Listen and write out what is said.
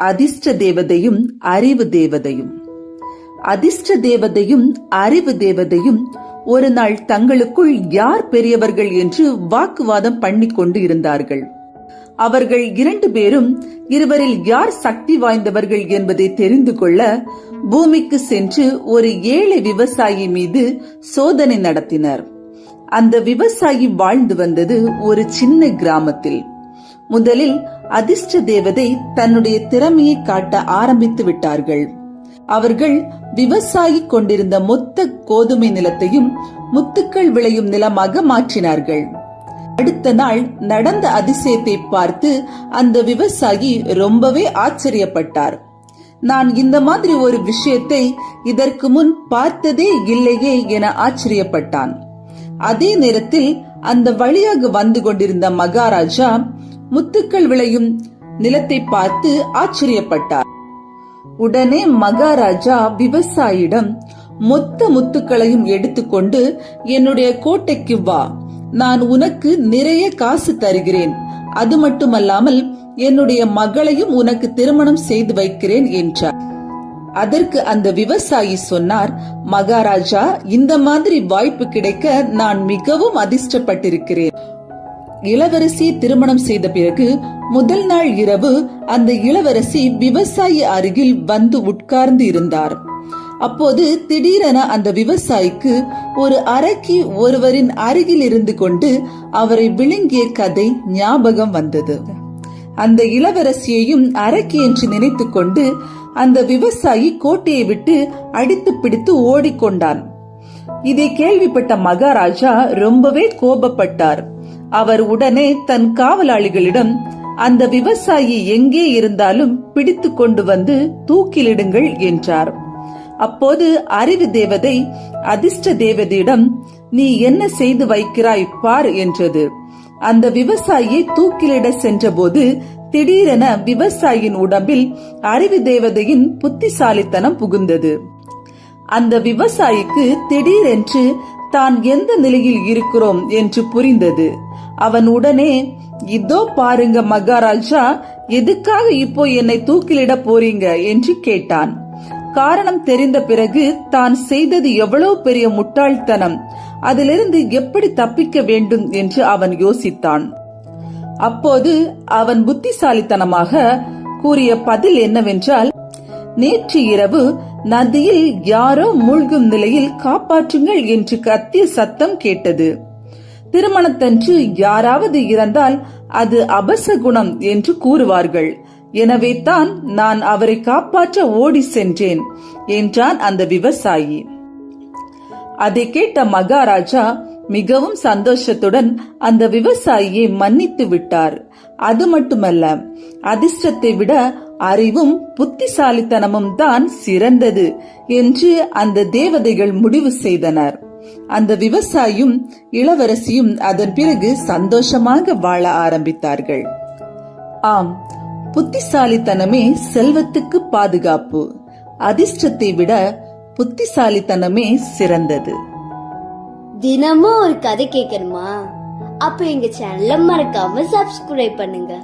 அதிர்ஷ்ட தேவதையும் அறிவு தேவதையும். அதிர்ஷ்ட தேவதையும் அறிவு தேவதையும் ஒரு நாள் தங்களுக்குள் யார் பெரியவர்கள் என்று வாக்குவாதம் பண்ணிக்கொண்டு இருந்தார்கள். அவர்கள் இரண்டு பேரும் இருவரில் யார் சக்தி வாய்ந்தவர்கள் என்பதை தெரிந்து கொள்ள பூமிக்கு சென்று ஒரு ஏழை விவசாயி மீது சோதனை நடத்தினர். அந்த விவசாயி வாழ்ந்து வந்தது ஒரு சின்ன கிராமத்தில். முதலில் அதிர்ஷ்ட தேவதை தன்னுடைய திறமையை காட்ட ஆரம்பித்து விட்டார்கள். அவர்கள் விவசாயி கொண்டிருந்த மொத்த கோதுமை நிலத்தையும் முத்துக்கள் விளையும் நிலமாக மாற்றினார்கள். அடுத்த நாள் நடந்த அதிசயத்தை பார்த்து அந்த விவசாயி ரொம்பவே ஆச்சரியப்பட்டார். நான் இந்த மாதிரி ஒரு விஷயத்தை இதற்கு முன் பார்த்ததே இல்லையே என ஆச்சரியப்பட்டான். அதே நேரத்தில் அந்த வழியாக வந்து கொண்டிருந்த மகாராஜா முத்துக்கள் விளையும் நிலத்தை பார்த்து ஆச்சரியப்பட்டார். உடனே மகாராஜா விவசாயியிடம் மொத்த முத்துக்களையும் எடுத்துக்கொண்டு என்னுடைய கோட்டைக்கு வா. நான் உனக்கு நிறைய காசு தருகிறேன். அது மட்டுமல்லாமல் என்னுடைய மகளையும் உனக்கு திருமணம் செய்து வைக்கிறேன் என்றார். அதற்கு அந்த விவசாயி சொன்னார் மகாராஜா இந்த மாதிரி வாய்ப்பு கிடைக்க நான் மிகவும் அதிர்ஷ்டப்பட்டிருக்கிறேன். இளவரசி திருமணம் செய்த பிறகு முதல் நாள் இரவு அந்த இளவரசி விவசாயி அருகில் வந்து உட்கார்ந்து இருந்தார். அப்போது திடீரென அந்த விவசாயிக்கு ஒரு அரக்கி ஒருவரின் அருகில் இருந்து கொண்டு அவரை விழுங்கிய கதை ஞாபகம் வந்தது. அந்த இளவரசியையும் அரக்கி என்று நினைத்து கொண்டு அந்த விவசாயி கோட்டையை விட்டு அடித்து பிடித்து ஓடிக்கொண்டான். இதை கேள்விப்பட்ட மகாராஜா ரொம்பவே கோபப்பட்டார். அவர் உடனே தன் காவலாளிகளிடம் அந்த விவசாயி எங்கே இருந்தாலும் பிடித்து கொண்டு வந்து தூக்கிலிடுங்கள் என்றார். அப்போது அறிவு தேவதை அதிர்ஷ்ட தேவதையிடம் நீ என்ன செய்து வைக்கிறாய் பார் என்றது. அந்த விவசாயியை தூக்கிலிட சென்றபோது திடீரென விவசாயியின் உடம்பில் அறிவு தேவதையின் புத்திசாலித்தனம் புகுந்தது. அந்த விவசாயிக்கு திடீரென்று தான் எந்த நிலையில் இருக்கிறோம் என்று புரிந்தது. அவன் உடனே இதோ பாருங்க மகாராஜா எதுக்காக இப்போ என்னை தூக்கிலிட போறீங்க? என்று கேட்டான். காரணம் தெரிந்த பிறகு தான் செய்தது எவ்வளவு பெரிய முட்டாள்தனம். அதிலிருந்து எப்படி தப்பிக்க வேண்டும் என்று அவன் யோசித்தான். அப்போது அவன் புத்திசாலித்தனமாக கூறிய பதில் என்னவென்றால் நேற்று இரவு நதியில் யாரோ மூழ்கும் நிலையில் காப்பாற்றுங்கள் என்று கத்திய சத்தம் கேட்டது. திருமணத்தன்று யாராவது இறந்தால் அது அபசகுணம் என்று கூறுவார்கள். எனவே தான் நான் அவரை காப்பாற்ற ஓடி சென்றேன் என்றான் அந்த விவசாயி. அதை கேட்ட மகாராஜா மிகவும் சந்தோஷத்துடன் அந்த விவசாயியை மன்னித்து விட்டார். அது மட்டுமல்ல அதிர்ஷ்டத்தை விட அறிவும் புத்திசாலித்தனமும் தான் சிறந்தது என்று அந்த தேவதைகள் முடிவு செய்தனர். அந்த விவசாயியும் இளவரசியும் அதன் பிறகு சந்தோஷமாக வாழ ஆரம்பித்தார்கள். ஆம் புத்திசாலித்தனமே செல்வத்துக்கு பாதுகாப்பு. அதிர்ஷ்டத்தை விட புத்திசாலித்தனமே சிறந்தது. தினமும் ஒரு கதை கேட்கணுமா? அப்ப எங்க சேனலை மறக்காம சப்ஸ்கிரைப் பண்ணுங்க.